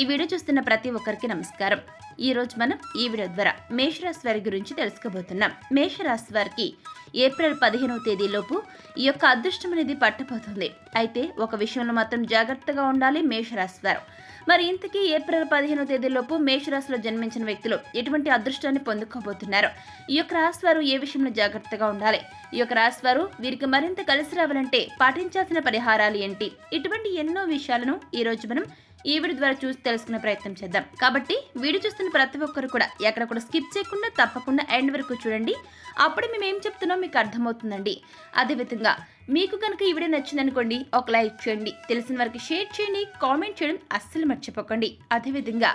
ఈ వీడియో చూస్తున్న ప్రతి ఒక్కరికి నమస్కారం. ఈ రోజు మనం ఈ వీడియో ద్వారా మేషరాశి వారి గురించి తెలుసుకోబోతున్నాం. మేషరాశి వారికి ఏప్రిల్ పదిహేనవ తేదీలోపు ఈ యొక్క అదృష్టం అనేది పట్టబోతుంది. అయితే ఒక విషయంలో మాత్రం జాగ్రత్తగా ఉండాలి మేషరాశి వారు. మరి ఇంతకీ ఏప్రిల్ పదిహేనవ తేదీలోపు మేషరాశిలో జన్మించిన వ్యక్తులు ఎటువంటి అదృష్టాన్ని పొందుకోబోతున్నారు? ఈ యొక్క రాశి వారు ఏ విషయంలో జాగ్రత్తగా ఉండాలి? ఈ యొక్క రాశి వారు వీరికి మరింత కలిసి రావాలంటే పాటించాల్సిన పరిహారాలు ఏంటి? ఇటువంటి ఎన్నో విషయాలను ఈ రోజు మనం ఈ వీడియో ద్వారా చూసి తెలుసుకునే ప్రయత్నం చేద్దాం. కాబట్టి వీడియో చూస్తున్న ప్రతి ఒక్కరు కూడా ఎక్కడ కూడా స్కిప్ చేయకుండా తప్పకుండా ఎండ్ వరకు చూడండి. అప్పుడు మేము ఏం చెప్తున్నాం మీకు అర్థమవుతుందండి. అదేవిధంగా మీకు కనుక ఈ వీడియో నచ్చిందనుకోండి ఒక లైక్ చేయండి. తెలిసిన వారికి షేర్ చేయండి కామెంట్ చేయడం అస్సలు మర్చిపోకండి. అదేవిధంగా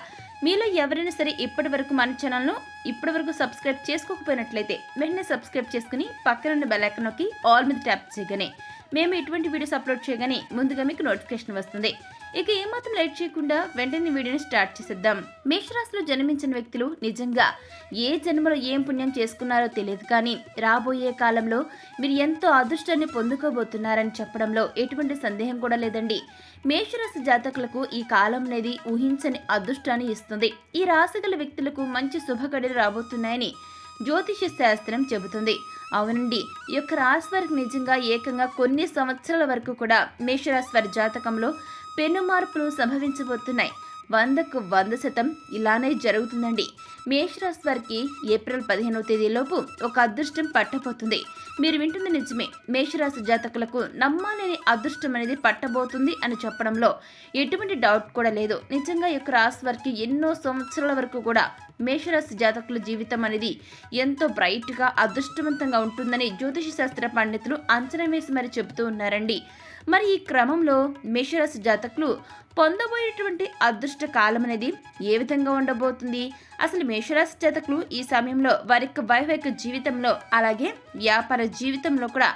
మీలో ఎవరైనా సరే ఇప్పటి వరకు మన ఛానల్ను ఇప్పటి వరకు సబ్స్క్రైబ్ చేసుకోకపోయినట్లయితే వెంటనే సబ్స్క్రైబ్ చేసుకుని పక్కనున్న బెల్ నొక్కి ఆల్ మీద ట్యాప్ చేయగానే మేము ఎటువంటి వీడియోస్ అప్లోడ్ చేయగానే ముందుగా మీకు నోటిఫికేషన్ వస్తుంది. ఇక ఏమాత్రం లేట్ చేయకుండా వెంటనే వీడియోని స్టార్ట్ చేసేద్దాం. మేషరాశిలో జన్మించిన వ్యక్తులు నిజంగా ఏ జన్మలో ఏం పుణ్యం చేసుకున్నారో తెలియదు కానీ రాబోయే కాలంలో మీరు ఎంతో అదృష్టాన్ని పొందుకోబోతున్నారని చెప్పడంలో ఎటువంటి సందేహం కూడా లేదండి. మేషరాశి జాతకులకు ఈ కాలం అనేది ఊహించని అదృష్టాన్ని ఇస్తుంది. ఈ రాశి గల వ్యక్తులకు మంచి శుభకడలు రాబోతున్నాయని జ్యోతిష శాస్త్రం చెబుతుంది. అవునండి ఈ యొక్క రాశి వారికి నిజంగా ఏకంగా కొన్ని సంవత్సరాల వరకు కూడా మేషరాశి వారి జాతకంలో పెను మార్పులు సంభవించబోతున్నాయి. వందకు వంద శాతం ఇలానే జరుగుతుందండి. మేషరాశి వారికి ఏప్రిల్ పదిహేనవ తేదీలోపు ఒక అదృష్టం పట్టబోతుంది. మీరు వింటుంది నిజమే మేషరాశి జాతకులకు నమ్మాలేని అదృష్టం అనేది పట్టబోతుంది అని చెప్పడంలో ఎటువంటి డౌట్ కూడా లేదు. నిజంగా ఈ యొక్క రాశి వారికి ఎన్నో సంవత్సరాల వరకు కూడా మేషరాశి జాతకుల జీవితం అనేది ఎంతో బ్రైట్గా అదృష్టవంతంగా ఉంటుందని జ్యోతిష శాస్త్ర పండితులు అంచనా వేసి మరి చెబుతూ ఉన్నారండి. మరి ఈ క్రమంలో మేషరాశి జాతకులు పొందబోయేటువంటి అదృష్ట కాలం అనేది ఏ విధంగా ఉండబోతుంది? అసలు మేషరాశి జాతకులు ఈ సమయంలో వారి యొక్క వైవాహిక జీవితంలో అలాగే వ్యాపార జీవితంలో కూడా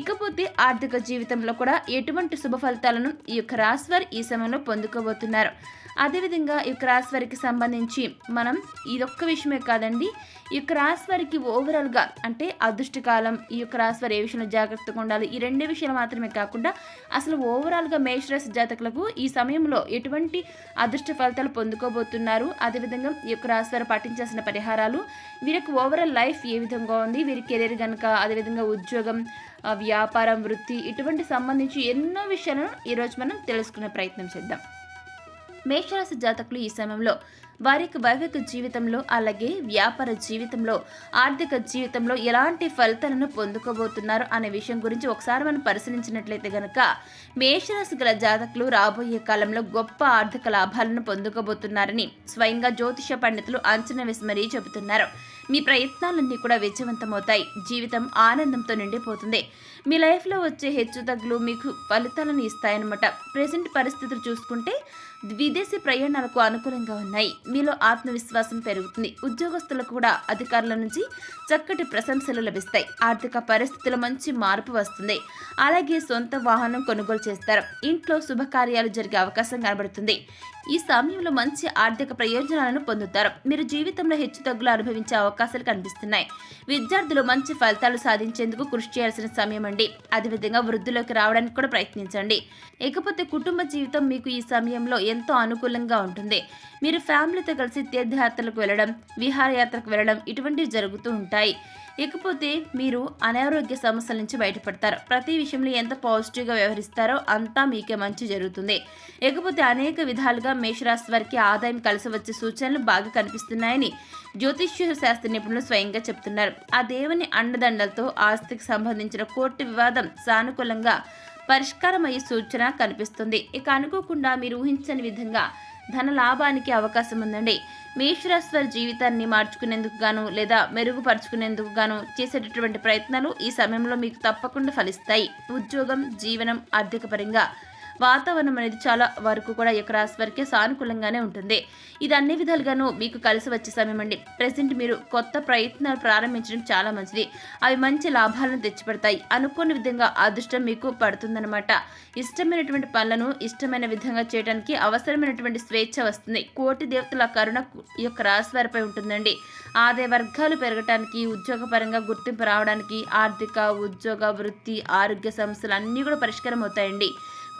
ఇకపోతే ఆర్థిక జీవితంలో కూడా ఎటువంటి శుభ ఫలితాలను ఈ యొక్క రాశి వారు ఈ సమయంలో పొందుకోబోతున్నారు? అదేవిధంగా ఈ క్రాస్ వరకు వారికి సంబంధించి మనం ఇదొక్క విషయమే కాదండి ఈ క్రాస్ వరకు వారికి ఓవరాల్గా అంటే అదృష్టకాలం ఈ క్రాస్ వారి వారు ఏ విషయంలో జాగ్రత్తగా ఉండాలి ఈ రెండే విషయాలు మాత్రమే కాకుండా అసలు ఓవరాల్గా మేషరాశి జాతకులకు ఈ సమయంలో ఎటువంటి అదృష్ట ఫలితాలు పొందుకోబోతున్నారు అదేవిధంగా ఈ యొక్క రాశి వారు పాటించాల్సిన పరిహారాలు వీరికి ఓవరాల్ లైఫ్ ఏ విధంగా ఉంది వీరి కెరీర్ కనుక అదేవిధంగా ఉద్యోగం వ్యాపారం వృత్తి ఇటువంటి సంబంధించి ఎన్నో విషయాలను ఈరోజు మనం తెలుసుకునే ప్రయత్నం చేద్దాం. మేషరాశి జాతకులు ఈ సమయంలో. వారికి వైవిక జీవితంలో అలాగే వ్యాపార జీవితంలో ఆర్థిక జీవితంలో ఎలాంటి ఫలితాలను పొందుకోబోతున్నారు అనే విషయం గురించి ఒకసారి మనం పరిశీలించినట్లయితే గనక మేషరాశి గల జాతకులు రాబోయే కాలంలో గొప్ప ఆర్థిక లాభాలను పొందుకోబోతున్నారని స్వయంగా జ్యోతిష పండితులు అంచనా వేసి మరీ చెబుతున్నారు. మీ ప్రయత్నాలన్నీ కూడా విజయవంతమవుతాయి. జీవితం ఆనందంతో నిండిపోతుంది. మీ లైఫ్లో వచ్చే హెచ్చు తగ్గులు మీకు ఫలితాలను ఇస్తాయన్నమాట. ప్రెసెంట్ పరిస్థితులు చూసుకుంటే విదేశీ ప్రయాణాలకు అనుకూలంగా ఉన్నాయి. మీలో ఆత్మవిశ్వాసం పెరుగుతుంది. ఉద్యోగస్తులకు కూడా అధికారుల నుంచి చక్కటి ప్రశంసలు లభిస్తాయి. ఆర్థిక పరిస్థితుల్లో మంచి మార్పు వస్తుంది. అలాగే సొంత వాహనం కొనుగోలు చేస్తారు. ఇంట్లో శుభకార్యాలు జరిగే అవకాశం కనబడుతుంది. ఈ సమయంలో మంచి ఆర్థిక ప్రయోజనాలను పొందుతారు. మీరు జీవితంలో హెచ్చు తగ్గులు అనుభవించే అవకాశాలు కనిపిస్తున్నాయి. విద్యార్థులు మంచి ఫలితాలు సాధించేందుకు కృషి చేయాల్సిన సమయం అండి. అదేవిధంగా వృద్ధిలోకి రావడానికి కూడా ప్రయత్నించండి. ఇకపోతే కుటుంబ జీవితం మీకు ఈ సమయంలో ఎంతో అనుకూలంగా ఉంటుంది. మీరు ఫ్యామిలీతో కలిసి తీర్థయాత్రలకు వెళ్ళడం విహారయాత్రకు వెళ్ళడం ఇటువంటివి జరుగుతూ ఉంటాయి. ఇకపోతే మీరు అనారోగ్య సమస్యల నుంచి బయటపడతారు. ప్రతి విషయంలో ఎంత పాజిటివ్గా వ్యవహరిస్తారో అంతా మీకే మంచి జరుగుతుంది. ఇకపోతే అనేక విధాలుగా మేషరాశి వారికి ఆదాయం కలిసి వచ్చే సూచనలు బాగా కనిపిస్తున్నాయని జ్యోతిష్య శాస్త్ర నిపుణులు స్వయంగా చెప్తున్నారు. ఆ దేవుని అండదండలతో ఆస్తికి సంబంధించిన కోర్టు వివాదం సానుకూలంగా పరిష్కారమయ్యే సూచన కనిపిస్తుంది. ఇక అనుకోకుండా మీరు ఊహించని విధంగా ధన లాభానికి అవకాశం ఉందండి మేషరాశ్వర జీవితాన్ని మార్చుకునేందుకు గాను లేదా మెరుగుపరుచుకునేందుకు గాను చేసేటటువంటి ప్రయత్నాలు ఈ సమయంలో మీకు తప్పకుండా ఫలిస్తాయి. ఉద్యోగం జీవనం ఆర్థిక పరంగా వాతావరణం అనేది చాలా వరకు కూడా ఈ యొక్క రాశి వారికి సానుకూలంగానే ఉంటుంది. ఇది అన్ని విధాలుగాను మీకు కలిసి వచ్చే సమయం అండి ప్రజెంట్ మీరు కొత్త ప్రయత్నాలు ప్రారంభించడం చాలా మంచిది. అవి మంచి లాభాలను తెచ్చిపెడతాయి. అనుకోని విధంగా అదృష్టం మీకు పడుతుందన్నమాట. ఇష్టమైనటువంటి పనులను ఇష్టమైన విధంగా చేయడానికి అవసరమైనటువంటి స్వేచ్ఛ వస్తుంది. కోటి దేవతల కరుణ ఈ యొక్క రాశి వారిపై ఉంటుందండి. ఆదాయ వర్గాలు పెరగటానికి ఉద్యోగపరంగా గుర్తింపు రావడానికి ఆర్థిక ఉద్యోగ వృత్తి ఆరోగ్య సమస్యలు అన్నీ కూడా పరిష్కారం అవుతాయండి.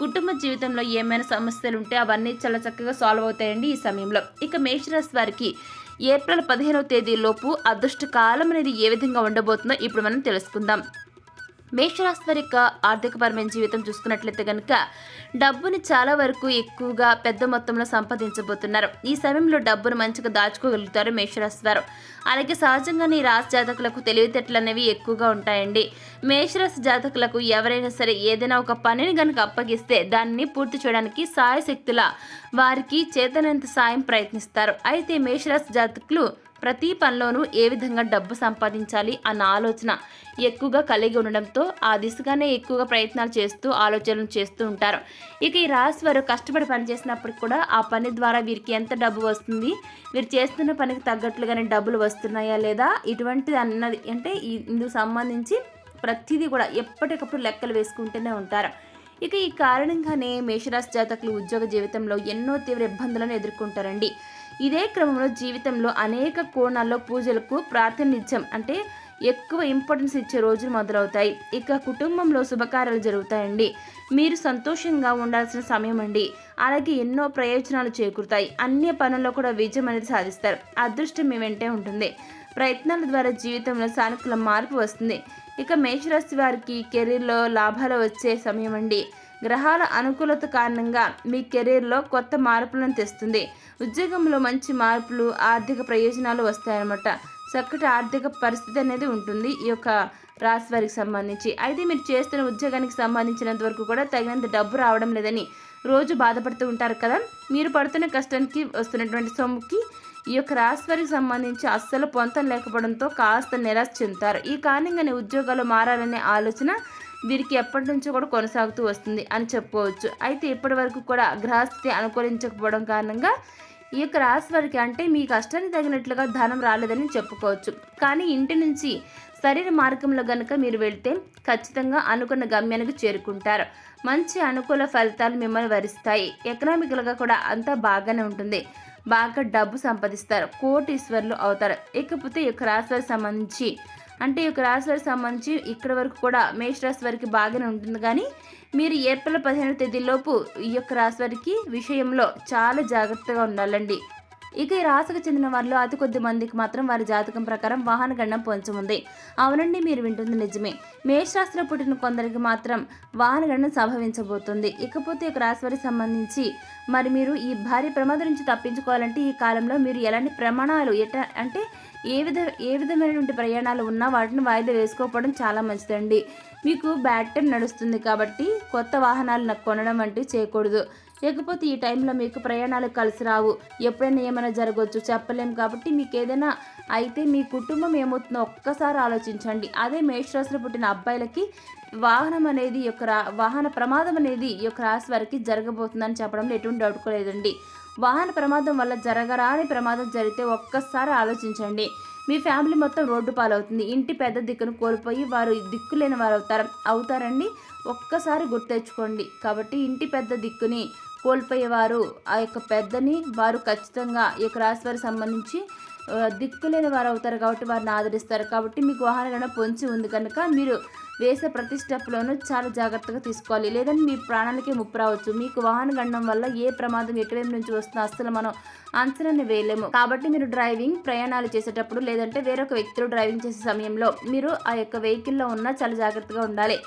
కుటుంబ జీవితంలో ఏమైనా సమస్యలు ఉంటే అవన్నీ చాలా చక్కగా సాల్వ్ అవుతాయండి ఈ సమయంలో. ఇక మేషరాశి వారికి ఏప్రిల్ పదిహేనవ తేదీలోపు అదృష్ట కాలం అనేది ఏ విధంగా ఉండబోతుందో ఇప్పుడు మనం తెలుసుకుందాం. మేషరాశి వారి యొక్క ఆర్థికపరమైన జీవితం చూసుకున్నట్లయితే కనుక డబ్బుని చాలా వరకు ఎక్కువగా పెద్ద మొత్తంలో సంపాదించబోతున్నారు. ఈ సమయంలో డబ్బును మంచిగా దాచుకోగలుగుతారు మేషరాశి వారు అలాగే సహజంగానే ఈ రాశి జాతకులకు తెలివితేటలు అనేవి ఎక్కువగా ఉంటాయండి. మేషరాశి జాతకులకు ఎవరైనా సరే ఏదైనా ఒక పనిని కనుక అప్పగిస్తే దాన్ని పూర్తి చేయడానికి సాయశక్తుల వారికి చేతనంత సాయం ప్రయత్నిస్తారు. అయితే మేషరాశి జాతకులు ప్రతి పనిలోనూ ఏ విధంగా డబ్బు సంపాదించాలి అన్న ఆలోచన ఎక్కువగా కలిగి ఉండడంతో ఆ దిశగానే ఎక్కువగా ప్రయత్నాలు చేస్తూ ఆలోచనలు చేస్తూ ఉంటారు. ఇక ఈ రాశి వారు కష్టపడి పని చేసినప్పటికి కూడా ఆ పని ద్వారా వీరికి ఎంత డబ్బు వస్తుంది? వీరు చేస్తున్న పనికి తగ్గట్లుగానే డబ్బులు వస్తున్నాయా లేదా? ఇటువంటిది అన్నది అంటే ఇందుకు సంబంధించి ప్రతిదీ కూడా ఎప్పటికప్పుడు లెక్కలు వేసుకుంటూనే ఉంటారు. ఇక ఈ కారణంగానే మేషరాశి జాతకులు ఉద్యోగ జీవితంలో ఎన్నో తీవ్ర ఇబ్బందులను ఎదుర్కొంటారండి. ఇదే క్రమంలో జీవితంలో అనేక కోణాల్లో పూజలకు ప్రాతినిధ్యం అంటే ఎక్కువ ఇంపార్టెన్స్ ఇచ్చే రోజులు మొదలవుతాయి. ఇక కుటుంబంలో శుభకార్యాలు జరుగుతాయండి. మీరు సంతోషంగా ఉండాల్సిన సమయం అండి. అలాగే ఎన్నో ప్రయోజనాలు చేకూరుతాయి. అన్ని పనుల్లో కూడా విజయం అనేది సాధిస్తారు. అదృష్టం మీ వెంటే ఉంటుంది. ప్రయత్నాల ద్వారా జీవితంలో సానుకూల మార్పు వస్తుంది. ఇక మేషరాశి వారికి కెరీర్లో లాభాలు వచ్చే సమయం అండి. గ్రహాల అనుకూలత కారణంగా మీ కెరీర్లో కొత్త మార్పులను తెస్తుంది. ఉద్యోగంలో మంచి మార్పులు ఆర్థిక ప్రయోజనాలు వస్తాయన్నమాట. చక్కటి ఆర్థిక పరిస్థితి అనేది ఉంటుంది. ఈ యొక్క రాశి వారికి సంబంధించి. అయితే మీరు చేస్తున్న ఉద్యోగానికి సంబంధించినంత వరకు కూడా తగినంత డబ్బు రావడం లేదని రోజు బాధపడుతూ ఉంటారు కదా. మీరు పడుతున్న కష్టానికి వస్తున్నటువంటి సొమ్ముకి ఈ యొక్క రాశి వారికి సంబంధించి అస్సలు పొంతం లేకపోవడంతో కాస్త నిరాశ చెందుతారు. ఈ కారణంగానే ఉద్యోగాలు మారాలనే ఆలోచన వీరికి ఎప్పటి నుంచో కూడా కొనసాగుతూ వస్తుంది అని చెప్పుకోవచ్చు. అయితే ఇప్పటి వరకు కూడా గ్రహస్థితి అనుకూలించకపోవడం కారణంగా ఈ యొక్క రాశి వారికి అంటే మీ కష్టానికి తగినట్లుగా ధనం రాలేదని చెప్పుకోవచ్చు. కానీ ఇంటి నుంచి శరీర మార్గంలో గనుక మీరు వెళ్తే ఖచ్చితంగా అనుకున్న గమ్యానికి చేరుకుంటారు. మంచి అనుకూల ఫలితాలు మిమ్మల్ని వరిస్తాయి. ఎకనామికల్గా కూడా అంతా బాగానే ఉంటుంది. బాగా డబ్బు సంపాదిస్తారు. కోటీశ్వర్లు అవుతారు. ఇకపోతే ఈ యొక్క రాశి వారికి సంబంధించి అంటే ఈ యొక్క రాశి వారికి సంబంధించి ఇక్కడ వరకు కూడా మేష రాశి వారికి బాగానే ఉంటుంది. కానీ మీరు ఏప్రిల్ పదిహేను తేదీలోపు ఈ యొక్క రాశి వారికి విషయంలో చాలా జాగ్రత్తగా ఉండాలండి. ఇక ఈ రాశికి చెందిన వారిలో అతి కొద్ది మందికి మాత్రం వారి జాతకం ప్రకారం వాహన గండం పొంచముంది అవునండి మీరు వింటుంది నిజమే. మేషరాశిలో పుట్టిన కొందరికి మాత్రం వాహన గండం సంభవించబోతుంది. ఇకపోతే ఈ రాశి వారికి సంబంధించి మరి మీరు ఈ భారీ ప్రమాదం నుంచి తప్పించుకోవాలంటే ఈ కాలంలో మీరు ఎలాంటి ప్రమాణాలు ఎట అంటే ఏ విధ ఏ విధమైనటువంటి ప్రయాణాలు ఉన్నా వాటిని వాయిదా వేసుకోకపోవడం చాలా మంచిదండి. మీకు బ్యాడ్ టైం నడుస్తుంది కాబట్టి కొత్త వాహనాలు నాకు కొనడం వంటివి చేయకూడదు. లేకపోతే ఈ టైంలో మీకు ప్రయాణాలు కలిసి రావు. ఎప్పుడైనా ఏమైనా జరగవచ్చు చెప్పలేం కాబట్టి మీకు ఏదైనా అయితే మీ కుటుంబం ఏమవుతుందో ఒక్కసారి ఆలోచించండి. అదే మేషరాశిలో పుట్టిన అబ్బాయిలకి వాహనం అనేది యొక్క రా- వాహన ప్రమాదం అనేది ఈ యొక్క రాశి వారికి జరగబోతుందని చెప్పడంలో ఎటువంటి డౌట్ లేదండి. వాహన ప్రమాదం వల్ల జరగరాని ప్రమాదం జరిగితే ఒక్కసారి ఆలోచించండి. మీ ఫ్యామిలీ మొత్తం రోడ్డు పాలవుతుంది. ఇంటి పెద్ద దిక్కును కోల్పోయి వారు దిక్కులేని వారు అవుతారు అవుతారండి. ఒక్కసారి గుర్తెచ్చుకోండి కాబట్టి ఇంటి పెద్ద దిక్కుని కోల్పోయేవారు. ఆ యొక్క పెద్దని వారు ఖచ్చితంగా ఈ యొక్క రాశి వారికి సంబంధించి దిక్కులేని వారు అవుతారు కాబట్టి వారిని ఆదరిస్తారు. కాబట్టి మీకు వాహనాలను పొంచి ఉంది కనుక మీరు వేసే ప్రతి స్టెప్లోనూ చాలా జాగ్రత్తగా తీసుకోవాలి. లేదంటే మీ ప్రాణాలకే ముప్పు రావచ్చు. మీకు వాహన గండం వల్ల ఏ ప్రమాదం ఎక్కడి నుంచి వస్తుందో అస్సలు మనం అంచనాన్ని వేయలేము. కాబట్టి మీరు డ్రైవింగ్ ప్రయాణాలు చేసేటప్పుడు లేదంటే వేరొక వ్యక్తులు డ్రైవింగ్ చేసే సమయంలో మీరు ఆ యొక్క వెహికల్లో ఉన్న చాలా జాగ్రత్తగా ఉండాలి.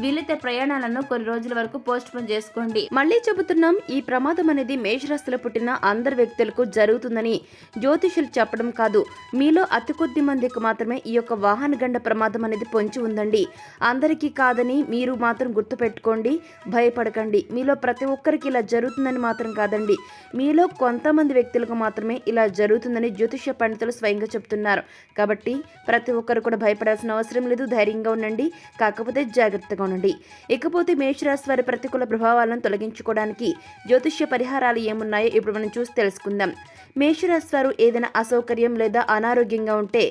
వీలైతే ప్రయాణాలను కొన్ని రోజుల వరకు పోస్ట్ పోన్ చేసుకోండి. మళ్ళీ చెబుతున్నాం ఈ ప్రమాదం అనేది మేషరాశిలో పుట్టిన అందరి వ్యక్తులకు జరుగుతుందని జ్యోతిషులు చెప్పడం కాదు. మీలో అతి కొద్ది మందికి మాత్రమే ఈ యొక్క వాహన గండ ప్రమాదం అనేది పొంచి ఉందండి. అందరికీ కాదని మీరు మాత్రం గుర్తుపెట్టుకోండి భయపడకండి. మీలో ప్రతి ఒక్కరికి ఇలా జరుగుతుందని మాత్రం కాదండి. మీలో కొంతమంది వ్యక్తులకు మాత్రమే ఇలా జరుగుతుందని జ్యోతిష పండితులు స్వయంగా చెప్తున్నారు. కాబట్టి ప్రతి ఒక్కరు కూడా భయపడాల్సిన అవసరం లేదు ధైర్యంగా ఉండండి. కాకపోతే జాగ్రత్తగా ఉండండి ఇకపోతే మేషరాశి వారి ప్రతికూల ప్రభావాలను తొలగించుకోవడానికి జ్యోతిష్య పరిహారాలు ఏమున్నాయో ఇప్పుడు మనం చూసి తెలుసుకుందాం. మేషరాశి వారు ఏదైనా అసౌకర్యం లేదా అనారోగ్యంగా ఉంటే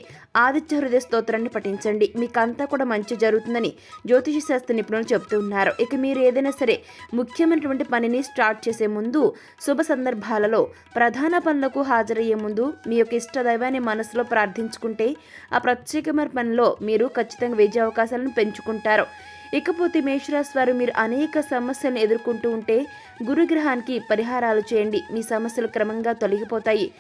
ఆదిత్య హృదయ స్తోత్రాన్ని పఠించండి. మీకంతా కూడా మంచి జరుగుతుందని జ్యోతిష శాస్త్ర నిపుణులు చెబుతున్నారు ఇక మీరు ఏదైనా సరే ముఖ్యమైనటువంటి పనిని స్టార్ట్ చేసే ముందు శుభ సందర్భాలలో ప్రధాన పనులకు హాజరయ్యే ముందు మీ యొక్క ఇష్ట దైవాన్ని మనసులో ప్రార్థించుకుంటే ఆ ప్రత్యేకమైన పనిలో మీరు ఖచ్చితంగా విజయ అవకాశాలను పెంచుకుంటారు. ఇకపోతే మేషరాశి వారు మీరు అనేక సమస్యలను ఎదుర్కొంటూ ఉంటే గురుగ్రహానికి పరిహారాలు చేయండి. మీ సమస్యలు క్రమంగా తొలగిపోతాయి.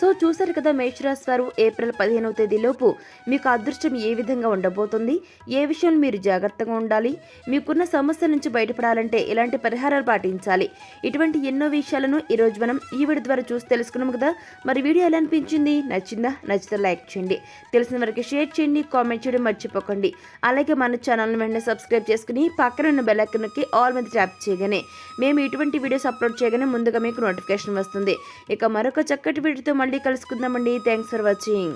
సో చూసారు కదా మేషరాశి వారు ఏప్రిల్ పదిహేనవ తేదీలోపు మీకు అదృష్టం ఏ విధంగా ఉండబోతుంది? ఏ విషయంలో మీరు జాగ్రత్తగా ఉండాలి? మీకున్న సమస్య నుంచి బయటపడాలంటే ఇలాంటి పరిహారాలు పాటించాలి? ఇటువంటి ఎన్నో విషయాలను ఈరోజు మనం ఈ వీడియో ద్వారా చూసి తెలుసుకున్నాం కదా. మరి వీడియో ఎలా అనిపించింది? నచ్చిందా? నచ్చితే లైక్ చేయండి. తెలిసిన వరకు షేర్ చేయండి కామెంట్ చేయడం మర్చిపోకండి. అలాగే మన ఛానల్ని వెంటనే సబ్స్క్రైబ్ చేసుకుని పక్కన ఉన్న బెల్ ఆల్ మీద ట్యాప్ చేయగానే మేము ఇటువంటి వీడియోస్ అప్లోడ్ చేయగానే ముందుగా మీకు నోటిఫికేషన్ వస్తుంది. ఇక మరొక చక్కటి వీడియోతో మళ్ళీ కలుసుకుందామండి. Thanks for watching